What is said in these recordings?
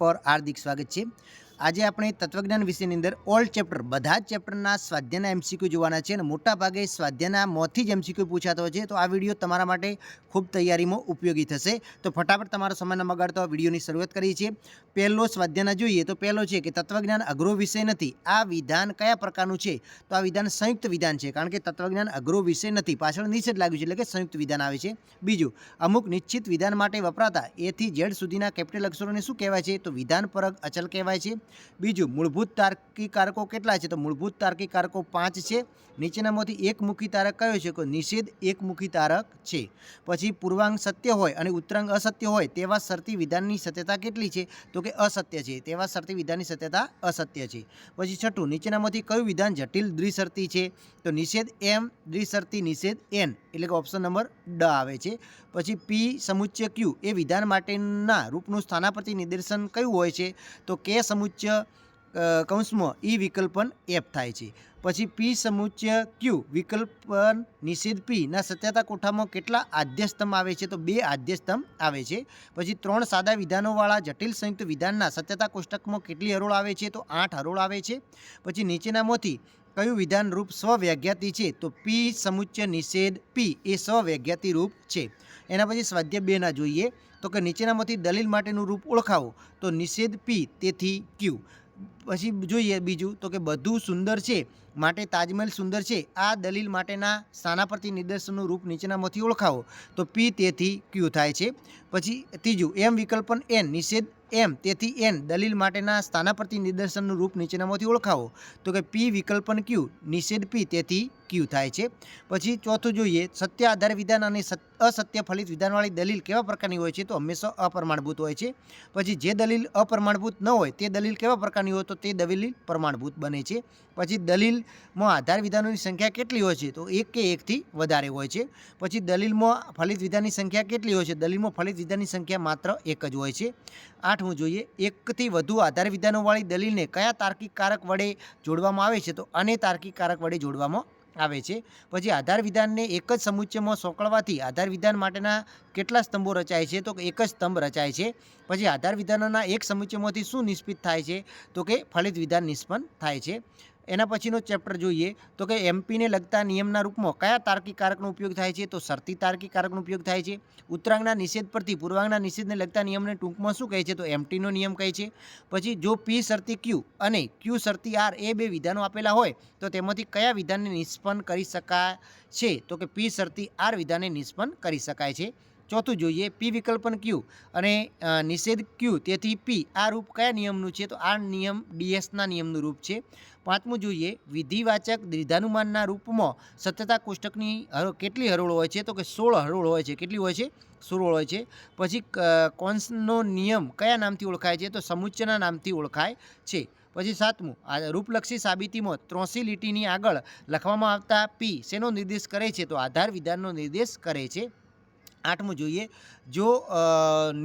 પર હાર્દિક સ્વાગત છે. આજે આપણે તત્વજ્ઞાન વિષયની અંદર ઓલ ચેપ્ટર બધા જ ચેપ્ટરના સ્વાધ્યાયના એમસીક્યુ જોવાના છે અને મોટા ભાગે સ્વાધ્યાયના મોંથી જ એમસીક્યુ પૂછાતો છે. તો આ વીડિયો તમારા માટે ખૂબ તૈયારીમાં ઉપયોગી થશે. તો ફટાફટ તમારો સમય ન બગાડતો વિડીયોની શરૂઆત કરીએ છીએ. પહેલો સ્વાધ્યાયના જોઈએ તો પહેલો છે કે તત્વજ્ઞાન અઘરો વિષય નથી. આ વિધાન કયા પ્રકારનું છે? તો આ વિધાન સંયુક્ત વિધાન છે. કારણ કે તત્વજ્ઞાન અઘરો વિષય નથી. પાછળ નીચે લાગ્યું છે એટલે કે સંયુક્ત વિધાન આવે છે. બીજું, અમુક નિશ્ચિત વિધાન માટે વપરાતા એથી ઝેડ સુધીના કેપિટલ અક્ષરોને શું કહેવાય છે? તો વિધાન પરક અચલ કહેવાય છે. બીજું, મૂળભૂત તાર્કિક કારકો કેટલા છે? તો મૂળભૂત તાર્કિક કારકો પાંચ છે. નીચેનામાંથી એકમુખી તારક કયો છે? તો નિષેધ એકમુખી તારક છે. પછી પૂર્વાંગ સત્ય હોય અને ઉત્તરાંગ અસત્ય હોય, તેવા શરતી વિધાનની સત્યતા કેટલી છે? તો કે અસત્ય છે. તેવા શરતી વિધાનની સત્યતા અસત્ય છે. પછી છઠ્ઠું નીચેનામાંથી કયું વિધાન જટિલ દ્વિશરતી છે? તો નિષેધ એમ, દ્વિશરતી નિષેધ એન. એટલે કે ઓપ્શન નંબર ડ આવે છે. પછી પી સમુચ્ય ક્યુ એ વિધાન માટેના રૂપનું સ્થાનાપતિ નિદર્શન કયું હોય છે? તો કે સમુચ્ય કૌંસમાં ઈ વિકલ્પન એફ થાય છે. પછી પી સમુચ્ય ક્યુ વિકલ્પન નિષેધ પી ના સત્યતા કોઠામાં કેટલા આદ્યસ્તંભ આવે છે? તો બે આદ્યસ્તંભ આવે છે. પછી ત્રણ સાદા વિધાનોવાળા જટિલ સંયુક્ત વિધાનના સત્યતા કોષ્ટકમાં કેટલી હરોળ આવે છે? તો આઠ હરોળ આવે છે. પછી નીચેનામાંથી કયું વિધાન રૂપ સ્વવ્યાખ્યાતિ છે? તો પી સમુચ્ચ નિષેધ પી એ સ્વવ્યાજ્ઞાતિ રૂપ છે. એના પછી સ્વાધ્યાય બેના જોઈએ. તો કે નીચેનામાંથી દલીલ માટેનું રૂપ ઓળખાવો. તો નિષેધ પી તેથી ક્યુ પછી જોઈએ બીજું તો કે બધું સુંદર છે, માટે તાજમહેલ સુંદર છે. આ દલીલ માટેના સ્થાનાપરથી નિદર્શનનું રૂપ નીચેનામાંથી ઓળખાવો. તો પી તેથી ક્યુ થાય છે. પછી ત્રીજું, એમ વિકલ્પન એન, નિષેધ એમ, તેથી એન, દલીલ માટેના સ્થાનાપરથી નિદર્શનનું રૂપ નીચેનામાંથી ઓળખાવો. તો કે પી વિકલ્પન ક્યુ, નિષેધ પી તેથી ક્યુ થાય છે. પછી ચોથું જોઈએ, સત્ય આધાર વિધાન અને અસત્ય ફલિત વિધાનવાળી દલીલ કેવા પ્રકારની હોય છે? તો હંમેશા અપ્રમાણભૂત હોય છે. પછી જે દલીલ અપ્રમાણભૂત ન હોય, તે દલીલ કેવા પ્રકારની હોય? તો તે દલીલ પ્રમાણભૂત બને છે. પછી દલીલમાં આધાર વિધાનોની સંખ્યા કેટલી હોય છે? તો એક કે એકથી વધારે હોય છે. પછી દલીલમાં ફલિત વિધાનની સંખ્યા કેટલી હોય છે? દલીલમાં ફલિત વિધાનની સંખ્યા માત્ર એક જ હોય છે. આઠમું જોઈએ. એકથી વધુ આધાર વિધાનોવાળી દલીલને કયા તાર્કિક કારક વડે જોડવામાં આવે છે? તો અને તાર્કિક કારક વડે જોડવામાં આવે છે. પછી આધાર વિધાનને એક જ સમુચ્ચયમાં સોંકળવાથી આધાર વિધાન માટેના કેટલા સ્તંભો રચાય છે તો એક જ સ્તંભ રચાય છે. પછી આધાર વિધાનોના એક સમુચ્ચયમાંથી શું નિષ્પિત થાય છે તો કે ફલિત વિધાન નિષ્પન્ન થાય છે. એના પછીનો ચેપ્ટર જોઈએ તો કે એમપીને લગતા નિયમના રૂપમાં કયા તાર્કિક કારકનો ઉપયોગ થાય છે? તો શરતી તાર્કિક કારકનો ઉપયોગ થાય છે. ઉત્તરાંગના નિષેધ પરથી પૂર્વાંગના નિષેધને લગતા નિયમને ટૂંકમાં શું કહે છે? તો એમટીનો નિયમ કહે છે. પછી જો પી શરતી ક્યુ અને ક્યુ શરતી આર એ બે વિધાનો આપેલા હોય, તો તેમાંથી કયા વિધાનને નિષ્પન્ન કરી શકાય છે? તો કે પી શરતી આર વિધાનને નિષ્પન્ન કરી શકાય છે. ચોથું જોઈએ, પી વિકલ્પન ક્યુ? અને નિષેધ ક્યુ? તેથી પી, આ રૂપ કયા નિયમનું છે? તો આ નિયમ ડીએસના નિયમનું રૂપ છે. પાંચમું જોઈએ, વિધિવાચક દ્વિધાનુમાનના રૂપમાં સત્યતા કોષ્ટકની કેટલી હરોળ હોય છે? તો કે સોળ હરોળ હોય છે. કેટલી હોય છે? સોળ હોય છે. પછી કોન્સનો નિયમ કયા નામથી ઓળખાય છે? તો સમુચ્ચના નામથી ઓળખાય છે. પછી સાતમું, આ રૂપલક્ષી સાબિતીમાં ત્રોસી લીટીની આગળ લખવામાં આવતા પી શેનો નિર્દેશ કરે છે? તો આધાર વિધાનનો નિર્દેશ કરે છે. આઠમું જોઈએ. જો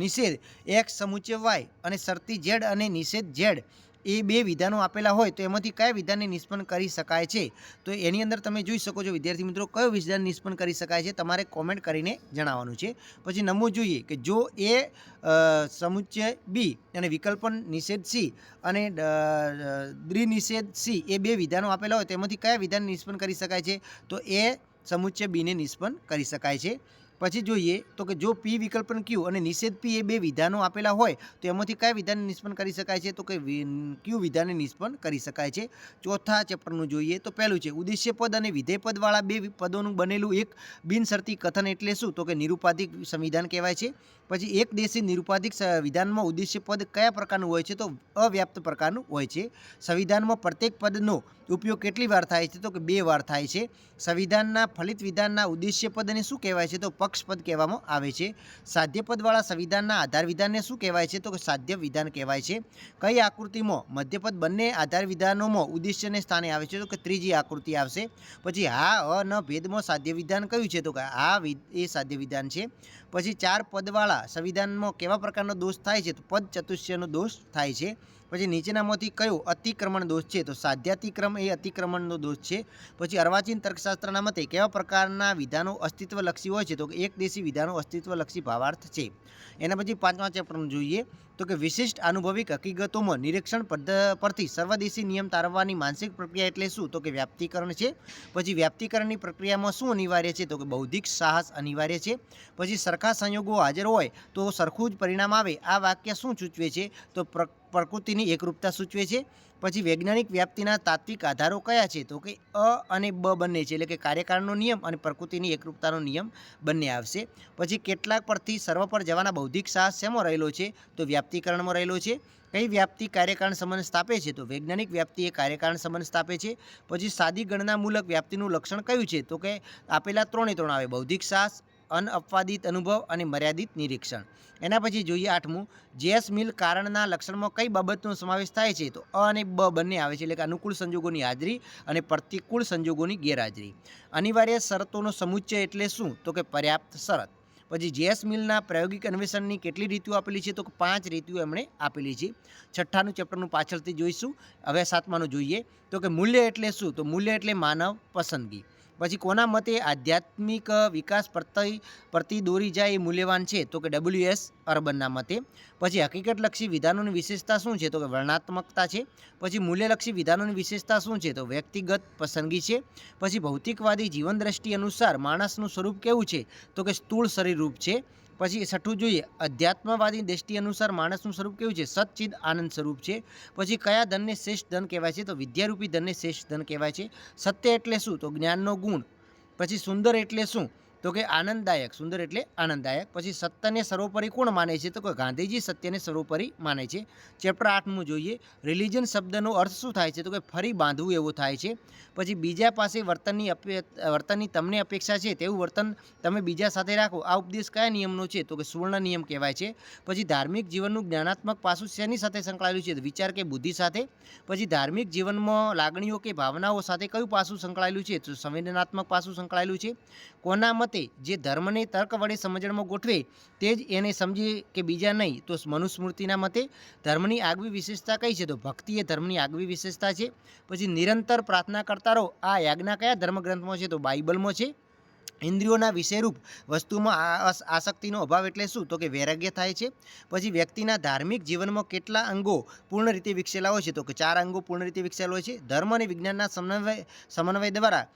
નિષેધ એક્સ સમુચ્ચય વાય અને શરતી ઝેડ અને નિષેધ ઝેડ એ બે વિધાનો આપેલા હોય તો એમાંથી કયા વિધાનને નિષ્પન્ન કરી શકાય છે? તો એની અંદર તમે જોઈ શકો છો, વિદ્યાર્થી મિત્રો, કયો વિધાન નિષ્પન્ન કરી શકાય છે તમારે કોમેન્ટ કરીને જણાવવાનું છે. પછી નમવું જોઈએ કે જો એ સમુચ્ચય બી અને વિકલ્પન નિષેધ સી અને દ્વિનિષેધ સી એ બે વિધાનો આપેલા હોય તેમાંથી કયા વિધાન નિષ્પન્ન કરી શકાય છે? તો એ સમુચ્ચય બીને નિષ્પન્ન કરી શકાય છે. પછી જોઈએ તો કે જો પી વિકલ્પન ક્યુ અને નિષેધ પી એ બે વિધાનો આપેલા હોય, તો એમાંથી કયા વિધાનને નિષ્પન્ન કરી શકાય છે? તો કે ક્યુ વિધાનને નિષ્પન્ન કરી શકાય છે? ચોથા ચેપ્ટરનું જોઈએ તો પહેલું છે, ઉદ્દેશ્ય પદ અને વિધેય પદવાળા બે પદોનું બનેલું એક બિનશરતી કથન એટલે શું? તો કે નિરુપાધિક સંવિધાન કહેવાય છે. પછી એક દેશી નિરુપાધિક વિધાનમાં ઉદ્દેશ્ય પદ કયા પ્રકારનું હોય છે? તો અવ્યાપ્ત પ્રકારનું હોય છે. સંવિધાનમાં પ્રત્યેક પદનો ઉપયોગ કેટલી વાર થાય છે? તો કે બે વાર થાય છે. સંવિધાનના ફલિત વિધાનના ઉદ્દેશ્ય પદને શું કહેવાય છે? તો પક્ષપદ કહેવામાં આવે છે. સાધ્યપદવાળા સંવિધાનના આધાર વિધાનને શું કહેવાય છે? તો કે સાધ્ય વિધાન કહેવાય છે. કઈ આકૃતિમાં? મધ્યપદ બંને આધાર વિધાનોમાં ઉદ્દેશ્યને સ્થાને આવે છે. તો કે ત્રીજી આકૃતિ આવશે. પછી હા, અ, ન, ભેદમાં સાધ્ય વિધાન કયું છે? તો કે આ એ સાધ્ય વિધાન છે. પછી ચાર પદવાળા સંવિધાનમાં કેવા પ્રકારનો દોષ થાય છે? તો પદ ચતુષ્યનો દોષ થાય છે. પછી નીચેનામાંથી કયો અતિક્રમણ દોષ છે? તો સાધ્યાતિક્રમ એ અતિક્રમણનો દોષ છે. પછી અર્વાચીન તર્કશાસ્ત્રના મતે કેવા પ્રકારના વિધાનો અસ્તિત્વલક્ષી હોય છે? તો એક દેશી વિધાનો અસ્તિત્વલક્ષી ભાવાર્થ છે. એના પછી પાંચમા ચેપ્ટરનું જોઈએ. તો કે વિશિષ્ટ અનુભવિક હકીકતોમાં નિરીક્ષણ પરથી સર્વદેશી નિયમ તારવવાની માનસિક પ્રક્રિયા એટલે શું? તો કે વ્યાપ્તિકરણ છે. પછી વ્યાપ્તિકરણની પ્રક્રિયામાં શું અનિવાર્ય છે? તો કે બૌદ્ધિક સાહસ અનિવાર્ય છે. પછી સરખા સંયોગો હાજર હોય તો સરખું જ પરિણામ આવે. આ વાક્ય શું સૂચવે છે? તો પ્ર, પ્રકૃતિની એકરૂપતા સૂચવે છે. પછી વૈજ્ઞાનિક વ્યાપ્તિના તાત્વિક આધારો કયા છે? તો કે અ અને બ બંને છે, એટલે કે કાર્યકાળનો નિયમ અને પ્રકૃતિની એકરૂપતાનો નિયમ બંને આવશે. પછી કેટલાક પરથી સર્વ પર જવાના બૌદ્ધિક સાહસ શેમાં રહેલો છે? તો વ્યાપ્તિકરણમાં રહેલો છે. કઈ વ્યાપ્તિ કાર્યકારણ સંબંધ સ્થાપે છે? તો વૈજ્ઞાનિક વ્યાપ્તિ એ કાર્યકારણ સંબંધ સ્થાપે છે. પછી સાદી ગણનામૂલક વ્યાપ્તિનું લક્ષણ કયું છે? તો કે આપેલા ત્રણે ત્રણ આવે. બૌદ્ધિક સાહસ અનઅપવાદિત અનુભવ અને મર્યાદિત નિરીક્ષણ. એના પછી જોઈએ આઠમું, જેસ મિલ કારણના લક્ષણમાં કઈ બાબતનો સમાવેશ થાય છે? તો અ અને બ બંને આવે છે, એટલે કે અનુકૂળ સંજોગોની હાજરી અને પ્રતિકૂળ સંજોગોની ગેરહાજરી. અનિવાર્ય શરતોનો સમુચ્ચય એટલે શું? તો કે પર્યાપ્ત શરત. પછી જેએસ મિલના પ્રાયોગિક અન્વેષણની કેટલી રીતિઓ આપેલી છે? તો કે પાંચ રીતિઓ એમણે આપેલી છે. છઠ્ઠાનું ચેપ્ટરનું પાછળથી જોઈશું. હવે સાતમાનું જોઈએ. તો કે મૂલ્ય એટલે શું? તો મૂલ્ય એટલે માનવ પસંદગી. પછી કોના મતે આધ્યાત્મિક વિકાસ પ્રત્યે પ્રતિ દોરી જાય એ મૂલ્યવાન છે? તો કે ડબલ્યુ એસ અર્બનના મતે. પછી હકીકતલક્ષી વિધાનોની વિશેષતા શું છે? તો કે વર્ણાત્મકતા છે. પછી મૂલ્યલક્ષી વિધાનોની વિશેષતા શું છે? તો વ્યક્તિગત પસંદગી છે. પછી ભૌતિકવાદી જીવનદ્રષ્ટિ અનુસાર માણસનું સ્વરૂપ કેવું છે? તો કે સ્થૂળ શરીરરૂપ છે. પછી છઠ્ઠું જોઈએ. અધ્યાત્મવાદી દ્રષ્ટિ અનુસાર માણસનું સ્વરૂપ કેવું છે? સચ્ચિદ આનંદ સ્વરૂપ છે. પછી કયા ધનને શ્રેષ્ઠ ધન કહેવાય છે? તો વિદ્યારૂપી ધનને શ્રેષ્ઠ ધન કહેવાય છે. સત્ય એટલે શું? તો જ્ઞાનનો ગુણ. પછી સુંદર એટલે શું? તો કે આનંદદાયક, સુંદર એટલે આનંદદાયક. પછી સત્યને સર્વોપરી કોણ માને છે? તો કે ગાંધીજી સત્યને સર્વોપરી માને છે. ચેપ્ટર આઠમું જોઈએ. રિલિજન શબ્દનો અર્થ શું થાય છે? તો કે ફરી બાંધવું એવું થાય છે. પછી બીજા પાસે વર્તનની અપે, વર્તનની તમને અપેક્ષા છે તેવું વર્તન તમે બીજા સાથે રાખો. આ ઉપદેશ કયા નિયમનો છે? તો કે સુવર્ણ નિયમ કહેવાય છે. પછી ધાર્મિક જીવનનું જ્ઞાનાત્મક પાસું શેની સાથે સંકળાયેલું છે? વિચાર કે બુદ્ધિ સાથે. પછી ધાર્મિક જીવનમાં લાગણીઓ કે ભાવનાઓ સાથે કયું પાસું સંકળાયેલું છે? તો સંવેદનાત્મક પાસું સંકળાયેલું છે. કોના મતે જે ધર્મને તર્ક વડે સમજણમાં ગોઠવે, તે જ એને સમજીએ કે બીજા નહીં. તો મનુસ્મૃતિના મતે ધર્મની આગવી વિશેષતા કઈ છે? તો ભક્તિ એ ધર્મની આગવી વિશેષતા છે. પછી નિરંતર પ્રાર્થના કરતા રહો. આ યાજ્ઞા કયા ધર્મગ્રંથમાં છે? તો બાઇબલમાં છે. ઇન્દ્રિયોના વિષયરૂપ વસ્તુમાં આસક્તિનો અભાવ એટલે શું? તો કે વૈરાગ્ય થાય છે. પછી વ્યક્તિના ધાર્મિક જીવનમાં કેટલા અંગો પૂર્ણ રીતે વિકસેલા હોય છે? તો કે ચાર અંગો પૂર્ણ રીતે વિકસેલા હોય છે. ધર્મ અને વિજ્ઞાનના સમન્વય સમન્વય દ્વારા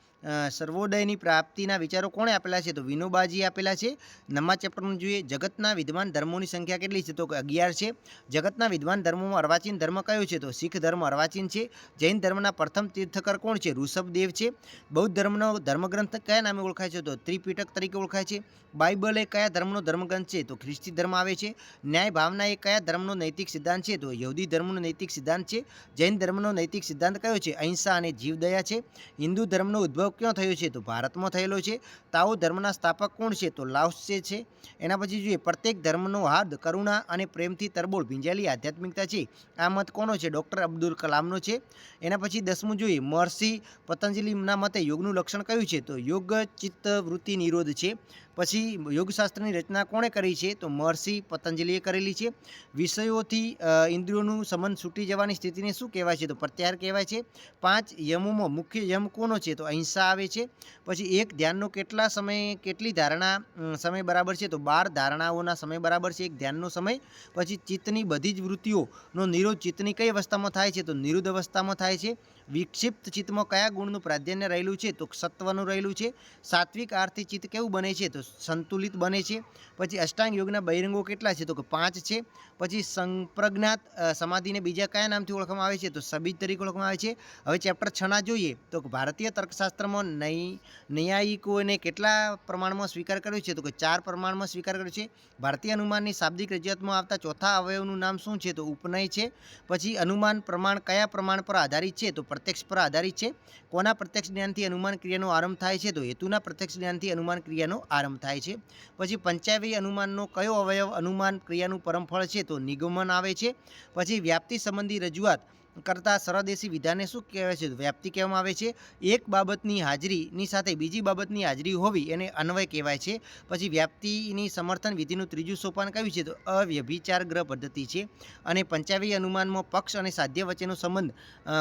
સર્વોદયની પ્રાપ્તિના વિચારો કોણે આપેલા છે? તો વિનોબાજી આપેલા છે. નવમા ચેપ્ટરનું જોઈએ, જગતના વિદ્વાન ધર્મોની સંખ્યા કેટલી છે? તો અગિયાર છે. જગતના વિદ્વાન ધર્મોમાં અર્વાચીન ધર્મ કયો છે? તો શીખ ધર્મ અર્વાચીન છે. જૈન ધર્મના પ્રથમ તીર્થકર કોણ છે? ઋષભદેવ છે. બૌદ્ધ ધર્મનો ધર્મગ્રંથ કયા નામે ઓળખાય છે? તો ત્રિપીટક તરીકે ઓળખાય છે. બાઇબલ એ કયા ધર્મનો ધર્મગ્રંથ છે? તો ખ્રિસ્તી ધર્મ આવે છે. ન્યાય ભાવના એ કયા ધર્મનો નૈતિક સિદ્ધાંત છે? તો યહૂદી ધર્મનો નૈતિક સિદ્ધાંત છે. જૈન ધર્મનો નૈતિક સિદ્ધાંત કયો છે? અહિંસા અને જીવદયા છે. હિન્દુ ધર્મનો ઉદ્ભવ ક્યાં થયો છે? તો ભારતમાં થયેલો છે. તાઓ ધર્મના સ્થાપક કોણ છે? તો લાઉસે છે. એના પછી જોઈએ, પ્રત્યેક ધર્મનો હાર્દ, કરુણા અને પ્રેમથી તરબોળ ભીંજાયેલી આધ્યાત્મિકતા છે. આ મત કોનો છે? ડૉક્ટર અબ્દુલ કલામનો છે. એના પછી દસમું જોઈએ, મહર્ષિ પતંજલિના મતે યોગનું લક્ષણ કયું છે? તો યોગ, ચિત્ત, વૃત્તિ, નિરોધ છે. પછી યોગશાસ્ત્રની રચના કોણે કરી છે? તો મહર્ષિ પતંજલિએ કરેલી છે. વિષયોથી ઇન્દ્રિયોનું સંબંધ છૂટી જવાની સ્થિતિને શું કહેવાય છે? તો પ્રત્યાર કહેવાય છે. પાંચ, યમોમાં મુખ્ય યમ કોનો છે? તો અહિંસા આવે છે. પછી એક, ધ્યાનનો કેટલા સમય કેટલી ધારણા સમય બરાબર છે? તો બાર ધારણાઓના સમય બરાબર છે. એક, ધ્યાનનો સમય. પછી ચિત્તની બધી જ વૃત્તિઓનો નિરોધ ચિત્તની કઈ અવસ્થામાં થાય છે? તો નિરુદ્ધ અવસ્થામાં થાય છે. વિક્ષિપ્ત ચિત્તમાં કયા ગુણનું પ્રાધાન્ય રહેલું છે? તો સત્વનું રહેલું છે. સાત્વિક આરથી ચિત્ત કેવું બને છે? તો સંતુલિત બને છે. પછી અષ્ટાંગ યોગના બહિરંગો કેટલા છે? તો કે પાંચ છે. પછી સંપ્રજ્ઞાત સમાધિને બીજા કયા નામથી ઓળખવામાં આવે છે? તો સબીજ તરીકે ઓળખવામાં આવે છે. હવે ચેપ્ટર છના જોઈએ. તો કે ભારતીય તર્કશાસ્ત્રમાં નૈ ન્યાયિકોને કેટલા પ્રમાણમાં સ્વીકાર કર્યો છે? તો કે ચાર પ્રમાણમાં સ્વીકાર કર્યો છે. ભારતીય અનુમાનની શાબ્દિક રજૂઆતમાં આવતા ચોથા અવયવનું નામ શું છે? તો ઉપનય છે. પછી અનુમાન પ્રમાણ કયા પ્રમાણ પર આધારિત છે? તો પ્રત્યક્ષ પર આધારિત છે. કોના પ્રત્યક્ષ જ્ઞાનથી અનુમાન ક્રિયાનો આરંભ થાય છે? તો હેતુના પ્રત્યક્ષ જ્ઞાનથી અનુમાન ક્રિયાનો આરંભ થાય છે. પછી પંચાવી અનુમાનનો કયો અવયવ અનુમાન ક્રિયાનું પરમફળ છે તો નિગમન આવે છે. પછી વ્યાપ્તિ સંબંધી રજૂઆત કરતાં સરદેશી વિધાને શું કહેવાય છે? વ્યાપ્તિ કહેવામાં આવે છે. એક બાબતની હાજરીની સાથે બીજી બાબતની હાજરી હોવી એને અન્વય કહેવાય છે. પછી વ્યાપ્તિની સમર્થન વિધિનું ત્રીજું સોપાન કયું છે? તો અવ્યભિચાર ગ્રહ પદ્ધતિ છે. અને પંચાવી અનુમાનમાં પક્ષ અને સાધ્ય વચ્ચેનો સંબંધ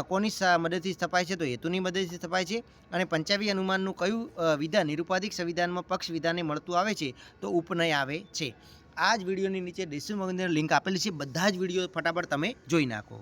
કોની મદદથી સ્થપાય છે? તો હેતુની મદદથી સ્થપાય છે. અને પંચાવી અનુમાનનું કયું વિધાન નિરુપાધિક સંવિધાનમાં પક્ષ વિધાને મળતું આવે છે? તો ઉપનય આવે છે. આ જ વિડીયોની નીચે ડિસ્ક્રિપ્શનની લિંક આપેલી છે. બધા જ વીડિયો ફટાફટ તમે જોઈ નાખો.